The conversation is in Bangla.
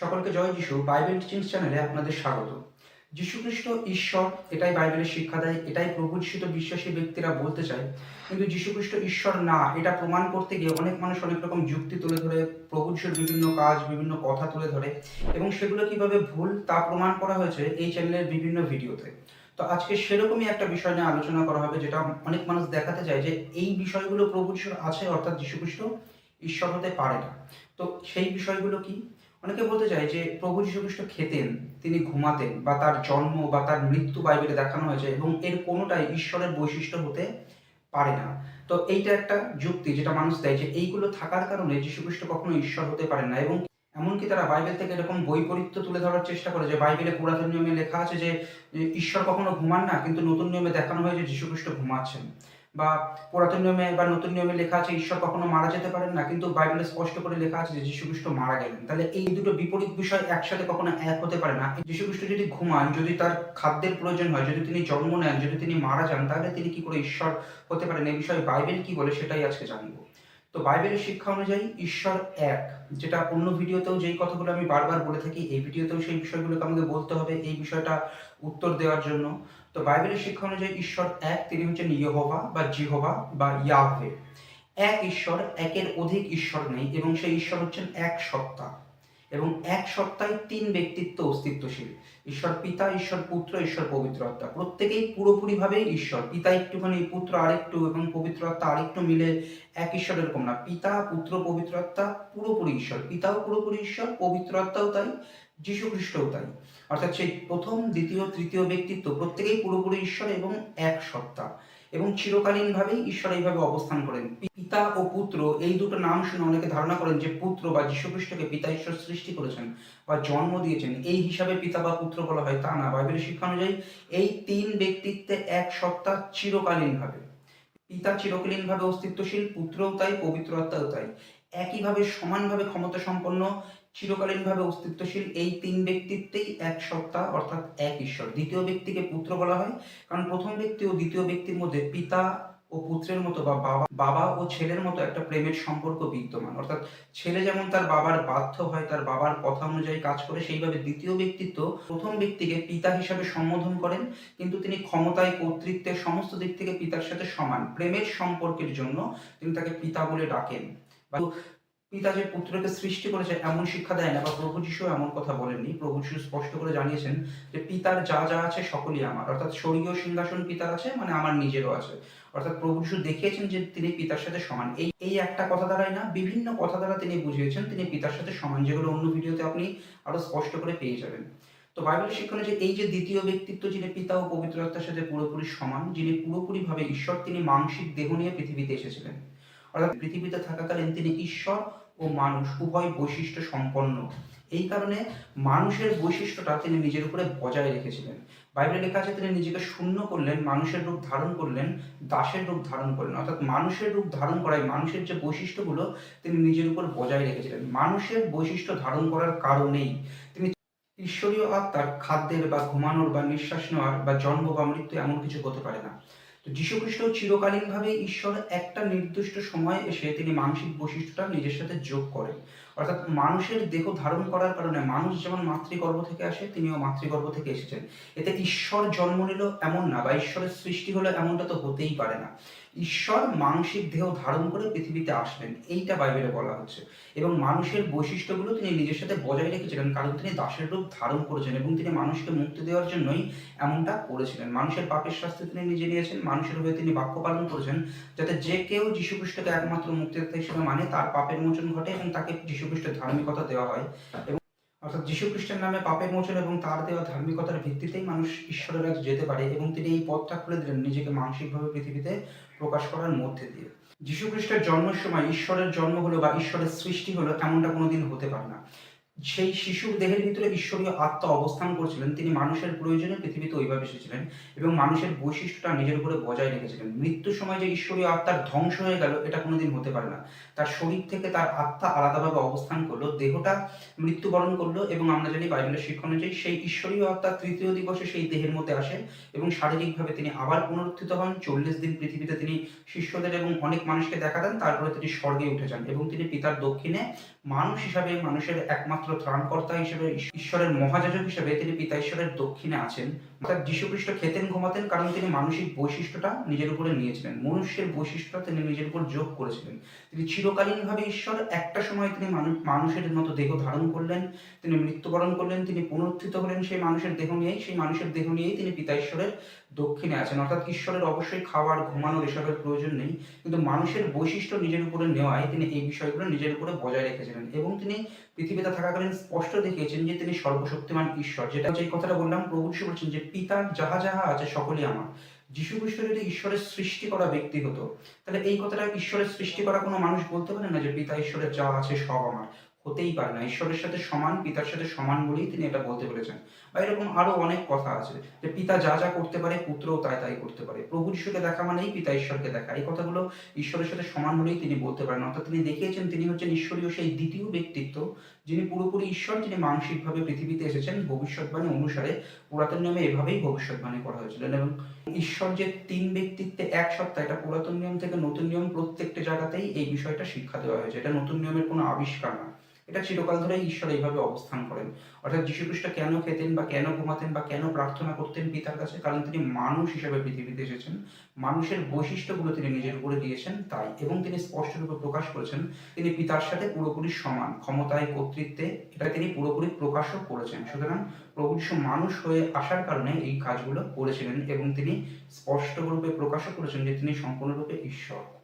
সকলকে জয় যিশু। বাইবেল টিচিংস চ্যানেলে আপনাদের স্বাগত। যীশুখ্রিস্ট ঈশ্বর, এটাই বাইবেলের শিক্ষা দেয় এটাই প্রভু বিশ্বাসী ব্যক্তিরা বলতে চায়। কিন্তু যীশুখ্রিস্ট ঈশ্বর না, এটা প্রমাণ করতে গিয়ে অনেক মানুষ অনেক রকম যুক্তি তুলে ধরে প্রভু যিশুর বিভিন্ন কাজ, বিভিন্ন কথা তুলে ধরে। এবং সেগুলো কীভাবে ভুল, তা প্রমাণ করা হয়েছে এই চ্যানেলের বিভিন্ন ভিডিওতে। তো আজকে সেরকমই একটা বিষয় নিয়ে আলোচনা করা হবে, যেটা অনেক মানুষ দেখাতে চায় যে এই বিষয়গুলো প্রভু যিশুর আছে, অর্থাৎ যীশুখ্রিস্ট ঈশ্বর হতে পারে না। তো সেই বিষয়গুলো কি? অনেকে বলতে চায় যে প্রভু যীশুখ্রিস্ট খেতেন, তিনি ঘুমাতেন, বা তার জন্ম বা তার মৃত্যু বাইবেলে দেখানো হয়েছে এবং এর কোনোটাই ঈশ্বরের বৈশিষ্ট্য হতে পারে না। তো এইটা একটা যুক্তি যেটা মানুষ দেয় যে এইগুলো থাকার কারণে যীশুখ্রিস্ট কখনো ঈশ্বর হতে পারেন না এবং এমনকি তারা বাইবেল থেকে এরকম বৈপরীত্য তুলে ধরার চেষ্টা করে যে বাইবেলে পুরাতন নিয়মে লেখা আছে যে ঈশ্বর কখনো ঘুমান না, কিন্তু নতুন নিয়মে দেখানো হয় যে যীশুখ্রিস্ট ঘুমাচ্ছেন। বা পুরাতন নিয়মে বা নতুন নিয়মে লেখা আছে, ঈশ্বর কখনো মারা যেতে পারেন না, কিন্তু বাইবেলে স্পষ্ট করে লেখা আছে যে যীশুখ্রিস্ট মারা গেলেন। তাহলে এই দুটো বিপরীত বিষয় একসাথে কখনো এক হতে পারে না। যীশুখ্রিস্ট যদি ঘুমান, যদি তার খাদ্যের প্রয়োজন হয়, যদি তিনি জন্ম নেন, যদি তিনি মারা যান, তাহলে তিনি কি করে ঈশ্বর হতে পারেন? এই বিষয়ে বাইবেল কি বলে সেটাই আজকে জানব। তো বাইবেলের শিক্ষা অনুযায়ী ঈশ্বর এক। যেটা অন্য ভিডিওতেও যেই কথাগুলো আমি বারবার বলে থাকি, এই ভিডিওতেও সেই বিষয়গুলোকে আমাকে বলতে হবে, এই বিষয়টা উত্তর দেওয়ার জন্য। তো বাইবেলের শিক্ষা অনুযায়ী ঈশ্বর এক, তিনি হচ্ছেন ইয়েহোভা বা জিহোভা বা ইয়াহভে এক ঈশ্বর, একের অধিক ঈশ্বর নেই এবং সেই ঈশ্বর হচ্ছেন এক সত্তা। এবং এক সত্তায় তিন ব্যক্তিত্ব অস্তিত্বশীল। ঈশ্বর পিতা, ঈশ্বর পুত্র, ঈশ্বর পবিত্র আত্মা। প্রত্যেকেই পুরোপুরিভাবে ঈশ্বর। পিতা একটুখানি, পুত্র আরেকটু এবং পবিত্র আত্মা আরেকটু মিলে এক ঈশ্বর এরকম না। পিতা, পুত্র, পবিত্র আত্মা পুরোপুরি ঈশ্বর। পিতাও পুরোপুরি ঈশ্বর, পবিত্র আত্মাও তাই খ্রিস্টও তাই। অর্থাৎ সেই প্রথম, দ্বিতীয়, তৃতীয় ব্যক্তিত্ব প্রত্যেকেই পুরোপুরি ঈশ্বর এবং এক সত্তা। এবং চিরকালীনভাবেই ঈশ্বর এইভাবে অবস্থান করেন। পিতা ও পুত্র, এই দুটো নাম শুনে অনেকে ধারণা করেন যে পুত্র বা যীশুখ্রিস্টকে পিতা ঈশ্বর সৃষ্টি করেছেন বা জন্ম দিয়েছেন। এই হিসাবে পিতা বা পুত্র বলা হয় তা না। বাইবেলের শিক্ষা অনুযায়ী এই তিন ব্যক্তিত্বে এক সত্তা চিরকালীনভাবে। পিতা চিরকালীনভাবে অস্তিত্বশীল, পুত্রও তাই, পবিত্র আত্মাও তাই। একইভাবে সমানভাবে ক্ষমতা সম্পন্ন চিরকালীনভাবে অস্তিত্বশীল এই তিন ব্যক্তিত্বেই এক সত্তা, অর্থাৎ এক ঈশ্বর। দ্বিতীয় ব্যক্তিকে পুত্র বলা হয়। কারণ প্রথম ব্যক্তি ও দ্বিতীয় ব্যক্তির মধ্যে পিতা ও পুত্রের মতো বা বাবা বাবা ও ছেলের মতো একটা প্রেমের সম্পর্ক বিদ্যমান। অর্থাৎ ছেলে যেমন তার বাবার বাধ্য হয়, তার বাবার কথা অনুযায়ী কাজ করে, সেইভাবে দ্বিতীয় ব্যক্তিত্ব প্রথম ব্যক্তিকে পিতা হিসাবে সম্বোধন করেন, কিন্তু তিনি ক্ষমতায়, কর্তৃত্বের সমস্ত দিক থেকে পিতার সাথে সমান। প্রেমের সম্পর্কের জন্য তিনি তাকে পিতা বলে ডাকেন। পিতা যে পুত্রকে সৃষ্টি করেছে এমন শিক্ষা দেয় না, বা প্রভু যিশু এমন কথা বলেননি। প্রভু যিশু স্পষ্ট করে জানিয়েছেন যে পিতার যা যা আছে সকলই আমার। অর্থাৎ স্বর্গীয় সিংহাসন পিতার আছে মানে আমার নিজেরও আছে। অর্থাৎ প্রভু যিশু দেখিয়েছেন যে তিনি পিতার সাথে সমান। এই এই একটা কথা দ্বারাই না, বিভিন্ন কথা দ্বারা তিনি বুঝিয়েছেন। তিনি পিতার সাথে সমান, যেগুলো অন্য ভিডিওতে আপনি আরও স্পষ্ট করে পেয়ে যাবেন। তো বাইবেল শিক্ষণে যে এই যে দ্বিতীয় ব্যক্তিত্ব, যিনি পিতা ও পবিত্র আত্মার সাথে পুরোপুরি সমান, যিনি পুরোপুরিভাবে ঈশ্বর, তিনি মানসিক দেহ নিয়ে পৃথিবীতে এসেছিলেন। অর্থাৎ পৃথিবীতে থাকাকালীন তিনি ঈশ্বর ও মানুষ, উভয় বৈশিষ্ট্য সম্পন্ন। এই কারণে মানুষের বৈশিষ্ট্যটা তিনি নিজের উপরে বজায় রেখেছিলেন। বাইবেলে লেখা আছে, তিনি নিজেকে শূন্য করলেন, মানুষের রূপ ধারণ করলেন, দাসের রূপ ধারণ করলেন। অর্থাৎ মানুষের রূপ ধারণ করায় মানুষের যে বৈশিষ্ট্যগুলো, তিনি নিজের উপর বজায় রেখেছিলেন। মানুষের বৈশিষ্ট্য ধারণ করার কারণেই তিনি ঈশ্বরীয় আত্মার খাদ্যের বা ঘুমানোর বা নিঃশ্বাস নেওয়ার বা জন্ম বা মৃত্যু এমন কিছু হতে পারে না। যীশুখ্রিস্ট চিরকালীনভাবে ঈশ্বর একটা নির্দিষ্ট সময়ে এসে তিনি মানসিক বৈশিষ্ট্যটা নিজের সাথে যোগ করেন। অর্থাৎ মানুষের দেহ ধারণ করার কারণে মানুষ যেমন মাতৃগর্ভ থেকে আসে, তিনিও মাতৃগর্ভ থেকে এসেছেন। এতে ঈশ্বর জন্ম নিল এমন না বা ঈশ্বরের সৃষ্টি হলো এমনটা তো হতেই পারে না। ঈশ্বর মানসিক দেহ ধারণ করে পৃথিবীতে আসলেন। এইটা বাইবেলে বলা হচ্ছে। এবং মানুষের বৈশিষ্ট্যগুলো তিনি নিজের সাথে বজায় রেখেছিলেন, কারণ তিনি দাসের রূপ ধারণ করেছেন এবং তিনি মানুষকে মুক্তি দেওয়ার জন্যই এমনটা করেছিলেন। মানুষের পাপের শাস্তি তিনি নিজে নিয়েছেন, মানুষের হয়ে তিনি বাক্য পালন করেছেন, যাতে যে কেউ যীশুখ্রিস্টকে একমাত্র মুক্তিদাতা হিসেবে মানে তার পাপের মোচন ঘটে এবং তাকে যীশুখ্রিস্টের ধার্মিকতা দেওয়া হয়। এবং অর্থাৎ যীশু খ্রিস্টের নামে পাপের মোচন এবং তার দেওয়া ধার্মিকতার ভিত্তিতেই মানুষ ঈশ্বরের কাছে যেতে পারে এবং তিনি এই পথটা খুলে দিলেন নিজেকে মানসিকভাবে পৃথিবীতে প্রকাশ করার মধ্যে দিয়ে। যীশু খ্রিস্টের জন্মের সময় ঈশ্বরের জন্ম হলো বা ঈশ্বরের সৃষ্টি হলো এমনটা কোনোদিন হতে পারে না। সেই শিশুর দেহের ভিতরে ঈশ্বরীয় আত্মা অবস্থান করছিলেন, তিনি মানুষের প্রয়োজনে পৃথিবীতে ওইভাবে এসেছিলেন এবং মানুষের বৈশিষ্ট্যটা নিজের উপরে বজায় রেখেছিলেন। মৃত্যুর সময় যে ঈশ্বরীয় আত্মার ধ্বংস হয়ে গেল, এটা কোনোদিন হতে পারে না। তার শরীর থেকে তার আত্মা আলাদাভাবে অবস্থান করল, দেহটা মৃত্যুবরণ করল এবং আমরা জানি বাইবেলের শিক্ষা অনুযায়ী সেই ঈশ্বরীয় আত্মা তৃতীয় দিবসে সেই দেহের মধ্যে আসে এবং শারীরিকভাবে তিনি আবার পুনরুত্থিত হন, চল্লিশ দিন পৃথিবীতে তিনি শিষ্যদের এবং অনেক মানুষকে দেখা দেন, তারপরে তিনি স্বর্গে উঠে যান এবং তিনি পিতার দক্ষিণে মানুষ হিসাবে, মানুষের একমাত্র ত্রাণকর্তা হিসেবে ঈশ্বরের মহাযাজক হিসেবে তিনি পিতা ঈশ্বরের দক্ষিণে আছেন। অর্থাৎ যীশুখ্রিস্ট খেতেন, ঘুমাতেন কারণ তিনি মানসিক বৈশিষ্ট্যটা নিজের উপরে নিয়েছিলেন। মনুষ্যের বৈশিষ্ট্য তিনি নিজের উপর যোগ করেছিলেন। তিনি চিরকালীনভাবে ঈশ্বর। একটা সময় তিনি মানুষের মতো দেহ ধারণ করলেন, তিনি মৃত্যুবরণ করলেন, তিনি পুনরুত্থিত হলেন সেই মানুষের দেহ নিয়েই, সেই মানুষের দেহ নিয়েই তিনি পিতা ঈশ্বরের দক্ষিণে আছেন। অর্থাৎ ঈশ্বরের অবশ্যই খাওয়ার, ঘুমানোর এসবের প্রয়োজন নেই। কিন্তু মানুষের বৈশিষ্ট্য নিজের উপরে নেওয়ায় তিনি এই বিষয়গুলো নিজের উপরে বজায় রেখেছিলেন এবং তিনি পৃথিবীতে থাকাকালীন স্পষ্ট দেখিয়েছেন যে তিনি সর্বশক্তিমান ঈশ্বর। যেটা যে কথাটা বললাম, প্রভু বলছেন যে, পিতা যাহা যাহা আছে সকলই আমার। যীশু খ্রিস্ট যদি ঈশ্বরের সৃষ্টি করা ব্যক্তি হতো, তাহলে এই কথাটা ঈশ্বরের সৃষ্টি করা কোনো মানুষ বলতে পারে না যে, পিতা, ঈশ্বরের যা আছে সব আমার। হতেই পারে না। ঈশ্বরের সাথে সমান, পিতার সাথে সমান বলেই তিনি এটা বলতে পেরেছেন। বা এরকম আরও অনেক কথা আছে যে পিতা যা যা করতে পারে, পুত্রও তাই তাই করতে পারে। প্রভু যিশুকে দেখা মানেই পিতা ঈশ্বরকে দেখা। এই কথাগুলো ঈশ্বরের সাথে সমান হলেই তিনি বলতে পারেন। অর্থাৎ তিনি দেখিয়েছেন তিনি হচ্ছেন ঈশ্বরীয় সেই দ্বিতীয় ব্যক্তিত্ব, যিনি পুরোপুরি ঈশ্বর, যিনি মানসিকভাবে পৃথিবীতে এসেছেন ভবিষ্যৎবাণী অনুসারে, পুরাতন নিয়মে এভাবেই ভবিষ্যৎবাণী করা হয়েছিল। এবং ঈশ্বর যে তিন ব্যক্তিত্বে এক সত্তা, এটা পুরাতন নিয়ম থেকে নতুন নিয়ম প্রত্যেকটা জায়গাতেই এই বিষয়টা শিক্ষা দেওয়া হয়েছে। এটা নতুন নিয়মের কোনো আবিষ্কার না। এটা চিরকাল ধরেই ঈশ্বর এইভাবে অবস্থান করেন। অর্থাৎ যীশুখ্রিস্ট কেন খেতেন বা কেন ঘুমাতেন বা কেন প্রার্থনা করতেন পিতার কাছে? কারণ তিনি মানুষ হিসেবে পৃথিবীতে এসেছেন। মানুষের বৈশিষ্ট্যগুলো তিনি নিজের উপরে দিয়েছেন, তাই। এবং তিনি স্পষ্টরূপে প্রকাশ করেছেন, তিনি পিতার সাথে পুরোপুরি সমান, ক্ষমতায়, কর্তৃত্বে এটা তিনি পুরোপুরি প্রকাশও করেছেন। সুতরাং প্রভু যিশু মানুষ হয়ে আসার কারণে এই কাজগুলো করেছিলেন এবং তিনি স্পষ্টরূপে প্রকাশও করেছেন যে তিনি সম্পূর্ণরূপে ঈশ্বর।